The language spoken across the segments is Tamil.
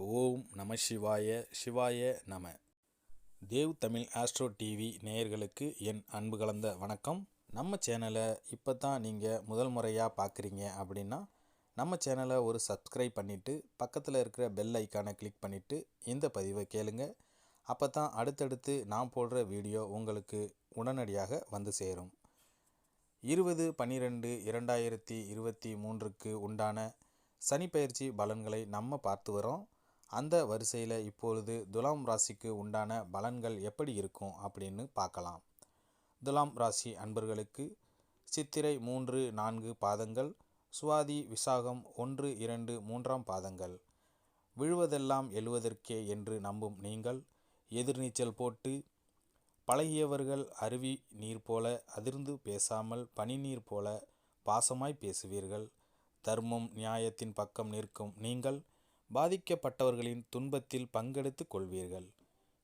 ஓம் நம சிவாய சிவாய நம. தேவ் தமிழ் ஆஸ்ட்ரோ டிவி நேயர்களுக்கு என் அன்பு கலந்த வணக்கம். நம்ம சேனலை இப்போ தான் நீங்கள் முதல் முறையாக பார்க்குறீங்க அப்படின்னா நம்ம சேனலை ஒரு சப்ஸ்கிரைப் பண்ணிவிட்டு பக்கத்தில் இருக்கிற பெல் ஐக்கானை கிளிக் பண்ணிவிட்டு இந்த பதிவை கேளுங்க. அப்போ தான் அடுத்தடுத்து நான் போடுற வீடியோ உங்களுக்கு உடனடியாக வந்து சேரும். இருபது பன்னிரெண்டு இரண்டாயிரத்தி இருபத்தி மூன்றுக்கு உண்டான சனிப்பெயர்ச்சி பலன்களை நம்ம பார்த்து வரோம் அந்த வரிசையில் இப்பொழுது துலாம் ராசிக்கு உண்டான பலன்கள் எப்படி இருக்கும் அப்படின்னு பார்க்கலாம். துலாம் ராசி அன்பர்களுக்கு சித்திரை மூன்று நான்கு பாதங்கள் சுவாதி விசாகம் ஒன்று இரண்டு மூன்றாம் பாதங்கள். விழுவதெல்லாம் எழுவதற்கே என்று நம்பும் நீங்கள் எதிர்நீச்சல் போட்டு பழகியவர்கள் அருவி நீர் போல அதிர்ந்து பேசாமல் பனிநீர் போல பாசமாய் பேசுவீர்கள். தர்மம் நியாயத்தின் பக்கம் நிற்கும் நீங்கள் பாதிக்கப்பட்டவர்களின் துன்பத்தில் பங்கெடுத்து கொள்வீர்கள்.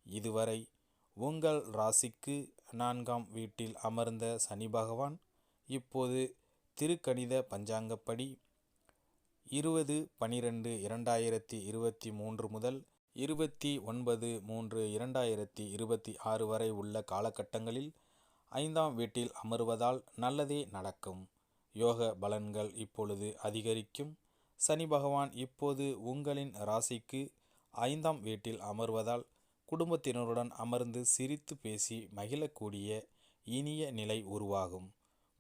இதுவரை உங்கள் ராசிக்கு நான்காம் வீட்டில் அமர்ந்த சனி பகவான் இப்போது திருக்கணித பஞ்சாங்கப்படி இருபது பனிரெண்டு இரண்டாயிரத்தி இருபத்தி மூன்று முதல் இருபத்தி ஒன்பது மூன்று இரண்டாயிரத்தி இருபத்தி ஆறு வரை உள்ள காலகட்டங்களில் ஐந்தாம் வீட்டில் அமர்வதால் நல்லதே நடக்கும். யோக பலன்கள் இப்பொழுது அதிகரிக்கும். சனி பகவான் இப்போது உங்களின் ராசிக்கு ஐந்தாம் வீட்டில் அமர்வதால் குடும்பத்தினருடன் அமர்ந்து சிரித்து பேசி மகிழக்கூடிய இனிய நிலை உருவாகும்.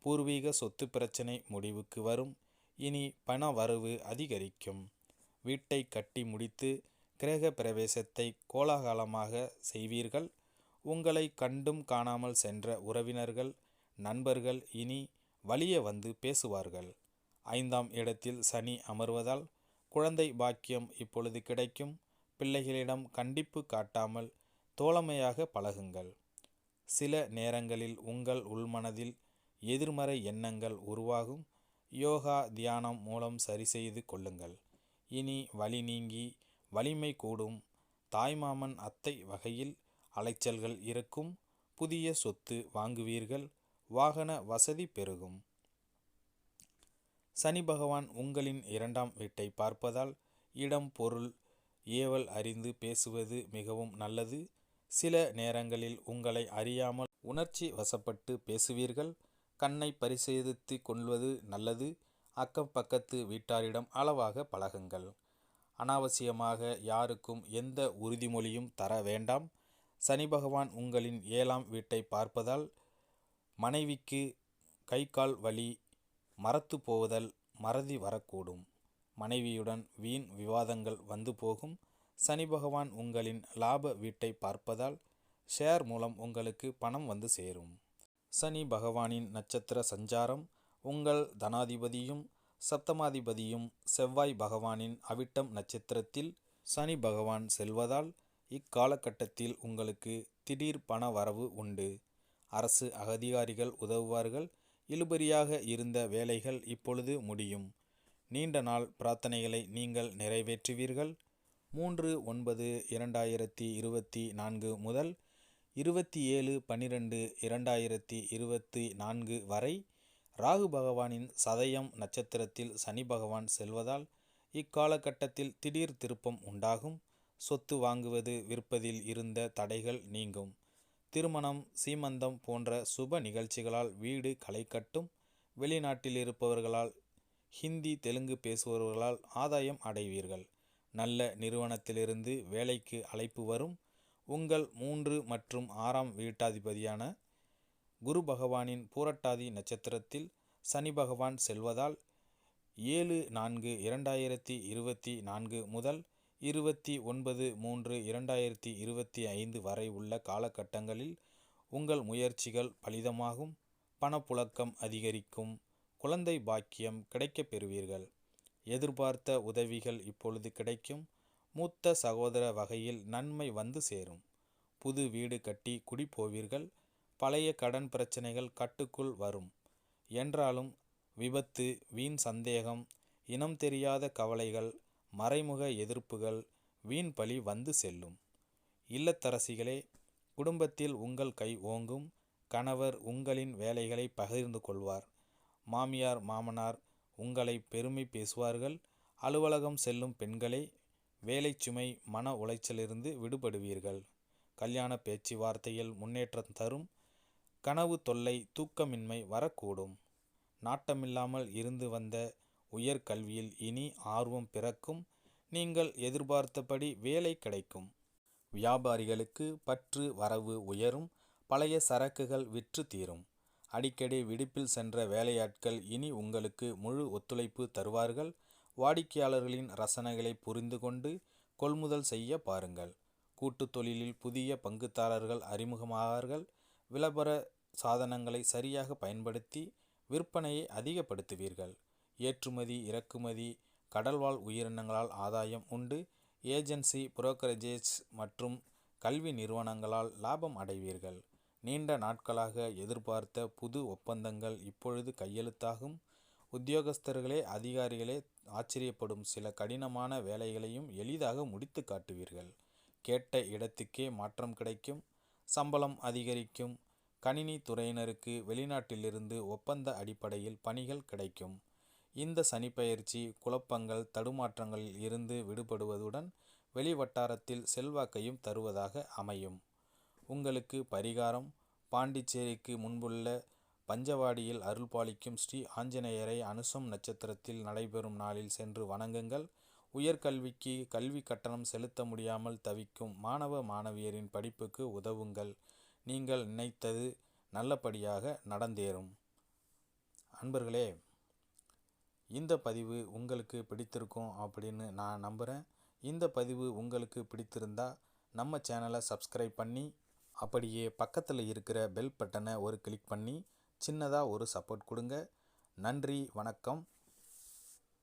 பூர்வீக சொத்து பிரச்சனை முடிவுக்கு வரும். இனி பண வரவு அதிகரிக்கும். வீட்டை கட்டி முடித்து கிரக பிரவேசத்தை கோலாகலமாக செய்வீர்கள். உங்களை கண்டும் காணாமல் சென்ற உறவினர்கள் நண்பர்கள் இனி வழியே வந்து பேசுவார்கள். ஐந்தாம் இடத்தில் சனி அமர்வதால் குழந்தை பாக்கியம் இப்பொழுது கிடைக்கும். பிள்ளைகளிடம் கண்டிப்பு காட்டாமல் தோழமையாக பழகுங்கள். சில நேரங்களில் உங்கள் உள்மனதில் எதிர்மறை எண்ணங்கள் உருவாகும். யோகா தியானம் மூலம் சரி செய்து கொள்ளுங்கள். இனி வலி நீங்கி வலிமை கூடும். தாய்மாமன் அத்தை வகையில் அலைச்சல்கள் இருக்கும். புதிய சொத்து வாங்குவீர்கள். வாகன வசதி பெருகும். சனி பகவான் உங்களின் இரண்டாம் வீட்டை பார்ப்பதால் இடம் பொருள் ஏவல் அறிந்து பேசுவது மிகவும் நல்லது. சில நேரங்களில் உங்களை அறியாமல் உணர்ச்சி வசப்பட்டு பேசுவீர்கள். கண்ணை பரிசோதித்து கொள்வது நல்லது. அக்கம் பக்கத்து வீட்டாரிடம் அளவாக பழகுங்கள். அனாவசியமாக யாருக்கும் எந்த உறுதிமொழியும் தர வேண்டாம். சனி பகவான் உங்களின் ஏழாம் வீட்டை பார்ப்பதால் மனைவிக்கு கை கால் வலி மரத்து போவதல் மறதி வரக்கூடும். மனைவியுடன் வீண் விவாதங்கள் வந்து போகும். சனி பகவான் உங்களின் லாப வீட்டை பார்ப்பதால் ஷேர் மூலம் உங்களுக்கு பணம் வந்து சேரும். சனி பகவானின் நட்சத்திர சஞ்சாரம் உங்கள் தனாதிபதியும் சப்தமாதிபதியும் செவ்வாய் பகவானின் அவிட்டம் நட்சத்திரத்தில் சனி பகவான் செல்வதால் இக்காலகட்டத்தில் உங்களுக்கு திடீர் பண வரவு உண்டு. அரசு அதிகாரிகள் உதவுவார்கள். இழுபறியாக இருந்த வேலைகள் இப்பொழுது முடியும். நீண்ட நாள் பிரார்த்தனைகளை நீங்கள் நிறைவேற்றுவீர்கள். மூன்று ஒன்பது இரண்டாயிரத்தி இருபத்தி நான்கு முதல் இருபத்தி ஏழு பன்னிரெண்டு இரண்டாயிரத்தி இருபத்தி நான்கு வரை ராகு பகவானின் சதயம் நட்சத்திரத்தில் சனி பகவான் செல்வதால் இக்காலகட்டத்தில் திடீர் திருப்பம் உண்டாகும். சொத்து வாங்குவது விற்பதில் இருந்த தடைகள் நீங்கும். திருமணம் சீமந்தம் போன்ற சுப நிகழ்ச்சிகளால் வீடு களை கட்டும் வெளிநாட்டில் இருப்பவர்களால் ஹிந்தி தெலுங்கு பேசுபவர்களால் ஆதாயம் அடைவீர்கள். நல்ல நிறுவனத்திலிருந்து வேலைக்கு அழைப்பு வரும். உங்கள் மூன்று மற்றும் ஆறாம் வீட்டாதிபதியான குரு பகவானின் பூரட்டாதி நட்சத்திரத்தில் சனி பகவான் செல்வதால் ஏழு நான்கு இரண்டாயிரத்தி இருபத்தி நான்கு முதல் இருபத்தி ஒன்பது மூன்று இரண்டாயிரத்தி இருபத்தி ஐந்து வரை உள்ள காலகட்டங்களில் உங்கள் முயற்சிகள் பலிதமாகும் பணப்புழக்கம் அதிகரிக்கும் குழந்தை பாக்கியம் கிடைக்கப் பெறுவீர்கள். எதிர்பார்த்த உதவிகள் இப்பொழுது கிடைக்கும். மூத்த சகோதர வகையில் நன்மை வந்து சேரும். புது வீடு கட்டி குடிப்போவீர்கள் பழைய கடன் பிரச்சனைகள் கட்டுக்குள் வரும். என்றாலும் விபத்து வீண் சந்தேகம் இனம் தெரியாத கவலைகள் மறைமுக எதிர்ப்புகள் வீண் பழி வந்து செல்லும். இல்லத்தரசிகளே குடும்பத்தில் உங்கள் கை ஓங்கும். கணவர் உங்களின் வேலைகளை பகிர்ந்து கொள்வார். மாமியார் மாமனார் உங்களை பெருமை பேசுவார்கள். அலுவலகம் செல்லும் பெண்களே வேலை சுமை மன உளைச்சலிருந்து விடுபடுவீர்கள். கல்யாண பேச்சுவார்த்தையில் முன்னேற்றம் தரும். கனவு தொல்லை தூக்கமின்மை வரக்கூடும். நாட்டமில்லாமல் இருந்து வந்த உயர்கல்வியில் இனி ஆர்வம் பிறக்கும். நீங்கள் எதிர்பார்த்தபடி வேலை கிடைக்கும். வியாபாரிகளுக்கு பற்று வரவு உயரும். பழைய சரக்குகள் விற்று தீரும். அடிக்கடி விடுப்பில் சென்ற வேலையாட்கள் இனி உங்களுக்கு முழு ஒத்துழைப்பு தருவார்கள். வாடிக்கையாளர்களின் ரசனைகளை புரிந்து கொண்டு கொள்முதல் செய்ய பாருங்கள். கூட்டுத் தொழிலில் புதிய பங்குதாரர்கள் அறிமுகமாவார்கள். விளம்பர சாதனங்களை சரியாக பயன்படுத்தி விற்பனையை அதிகப்படுத்துவீர்கள். ஏற்றுமதி இறக்குமதி கடல்வாழ் உயிரினங்களால் ஆதாயம் உண்டு. ஏஜென்சி புரோக்கரேஜஸ் மற்றும் கல்வி நிறுவனங்களால் லாபம் அடைவீர்கள். நீண்ட நாட்களாக எதிர்பார்த்த புது ஒப்பந்தங்கள் இப்பொழுது கையெழுத்தாகும். உத்தியோகஸ்தர்களே அதிகாரிகளே ஆச்சரியப்படும் சில கடினமான வேலைகளையும் எளிதாக முடித்து காட்டுவீர்கள். கேட்ட இடத்துக்கே மாற்றம் கிடைக்கும். சம்பளம் அதிகரிக்கும். கணினி துறையினருக்கு வெளிநாட்டிலிருந்து ஒப்பந்த அடிப்படையில் பணிகள் கிடைக்கும். இந்த சனிப்பெயர்ச்சி குழப்பங்கள் தடுமாற்றங்களில் இருந்து விடுபடுவதுடன் வெளிவட்டாரத்தில் செல்வாக்கையும் தருவதாக அமையும். உங்களுக்கு பரிகாரம் பாண்டிச்சேரிக்கு முன்புள்ள பஞ்சவாடியில் அருள்பாலிக்கும் ஸ்ரீ ஆஞ்சநேயரை அனுசம் நட்சத்திரத்தில் நடைபெறும் நாளில் சென்று வணங்குங்கள். உயர்கல்விக்கு கல்வி கட்டணம் செலுத்த முடியாமல் தவிக்கும் மாணவ மாணவியரின் படிப்புக்கு உதவுங்கள். நீங்கள் நினைத்தது நல்லபடியாக நடந்தேறும். அன்பர்களே இந்த பதிவு உங்களுக்கு பிடித்திருக்கும் அப்படின்னு நான் நம்புகிறேன் இந்த பதிவு உங்களுக்கு பிடித்திருந்தால் நம்ம சேனலை சப்ஸ்கிரைப் பண்ணி அப்படியே பக்கத்தில் இருக்கிற பெல் பட்டனை ஒரு கிளிக் பண்ணி சின்னதாக ஒரு சப்போர்ட் கொடுங்க. நன்றி வணக்கம்.